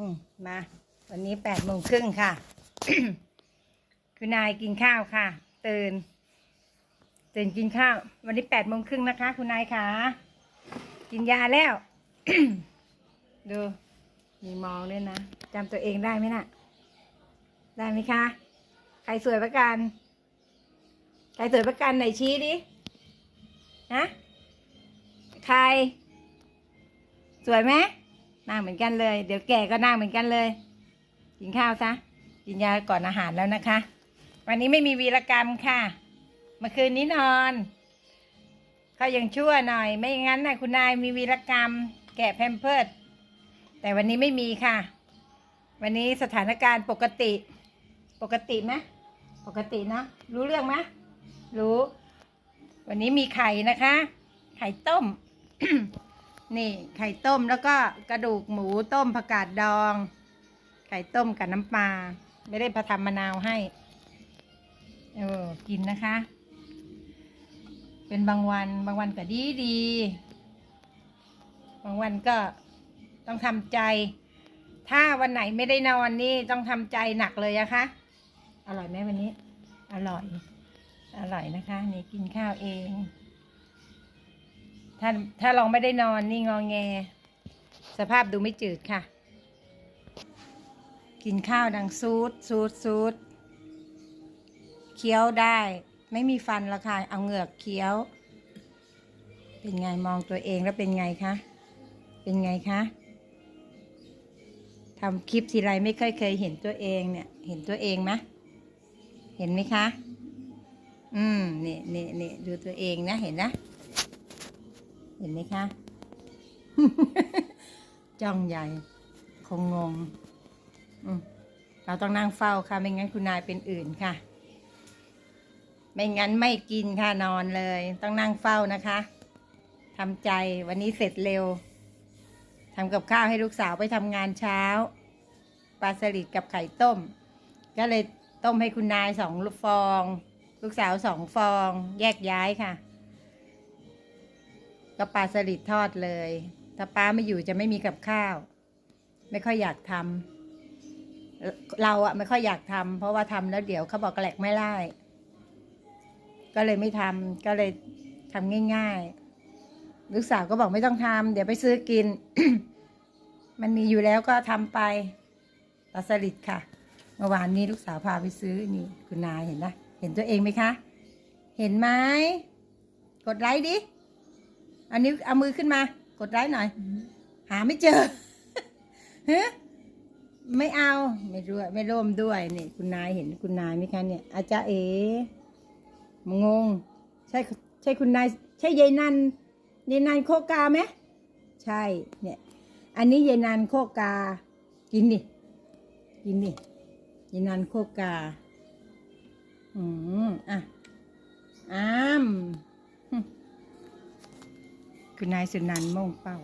อืมมา วันนี้แปดโมงครึ่งค่ะ คุณนายกินข้าวค่ะ ตื่น ตื่นกินข้าว วันนี้แปดโมงครึ่งนะคะ คุณนายค่ะ กินยาแล้ว ดู มีมองด้วยนะจำตัวเองได้ไหมน่ะ ได้ไหมคะ ใครสวยประกัน ใครสวยประกันไหนชี้ดิฮะใคร สวยไหม หน้าเหมือนกันเลย เดี๋ยวแก่ก็หน้าเหมือนกันเลย กินข้าวซะ กินยาก่อนอาหารแล้วนะคะ วันนี้ไม่มีวีรกรรมค่ะเมื่อคืนนี้นอนเขายังชั่วหน่อย ไม่งั้นนะคุณนายมีวีรกรรม แกะแพมเพิร์ดแต่วันนี้ไม่มีค่ะ วันนี้สถานการณ์ปกติ ปกติไหมปกติเนะรู้เรื่องไหมรู้ วันนี้มีไข่นะคะ ไข่ต้ม นี่ไข่ต้มแล้วก็กระดูกหมูต้มผักกาดดอง ไข่ต้มกับน้ำปลาไม่ได้พะทำมะนาวให้ เออ กินนะคะ เป็นบางวันบางวันก็ดีดี บางวันก็ต้องทำใจ ถ้าวันไหนไม่ได้นอนนี่ต้องทำใจหนักเลยอะคะ อร่อยไหมวันนี้ อร่อย อร่อยนะคะ นี่กินข้าวเอง ถ้าถ้าเราไม่ได้นอนนี่งองแง สภาพดูไม่จืดค่ะ กินข้าวดังซูดซูดซูดเคี้ยวได้ ไม่มีฟันล้วค่ะ เอาเหงือกเคี้ยว เป็นไงมองตัวเองแล้วเป็นไงคะ เป็นไงคะทำคลิปทีไรไม่เคยเคยเห็นตัวเองเนี่ย เห็นตัวเองไหมเห็นไหมคะ อืมเนี่ยเนี่ยเนี่ยดูตัวเองนะ เห็นนะ เห็นไหมคะ จ้องใหญ่ คงงง เราต้องนั่งเฝ้าค่ะ ไม่งั้นคุณนายเป็นอื่นค่ะ ไม่งั้นไม่กินค่ะนอนเลย ต้องนั่งเฝ้านะคะทำใจวันนี้เสร็จเร็วทำกับข้าวให้ลูกสาวไปทำงานเช้าปลาสลิดกับไข่ต้ม ก็เลยต้มให้คุณนายสองฟอง ลูกสาวสองฟอง แยกย้ายค่ะ ก็ปลาสลิดทอดเลย ถ้าป้าไม่อยู่จะไม่มีกับข้าว ไม่ค่อยอยากทำเอ่อเราอะไม่ค่อยอยากทำเพราะว่าทำแล้วเดี๋ยวเขาบอกแกลกไม่ไล่ก็เลยไม่ทำก็เลยทำง่าย ๆ ลูกสาวก็บอกไม่ต้องทำเดี๋ยวไปซื้อกิน มันมีอยู่แล้วก็ทำไปปลาสลิดค่ะเมื่อวานนี้ลูกสาวพาไปซื้อนี่ คุณนายเห็นนะเห็นตัวเองไหมคะ เห็นไหมกดไลค์ดิ อันนี้เอามือขึ้นมา กดไลค์หน่อย หาไม่เจอฮะไม่เอาไม่ด้วยไม่ร่วมด้วยนี่คุณนายเห็นคุณนายไหมคะเนี่ย อาจารย์เอ๋งง ใช่ใช่คุณนาย ใช่ยายนันยายนันโคกาไหมใช่เนี่ย อันนี้ยายนันโคกา กินดิกินดิยายนันโคกาอืมอะอ้าม คุณนายสุนันท์โม่งเป้า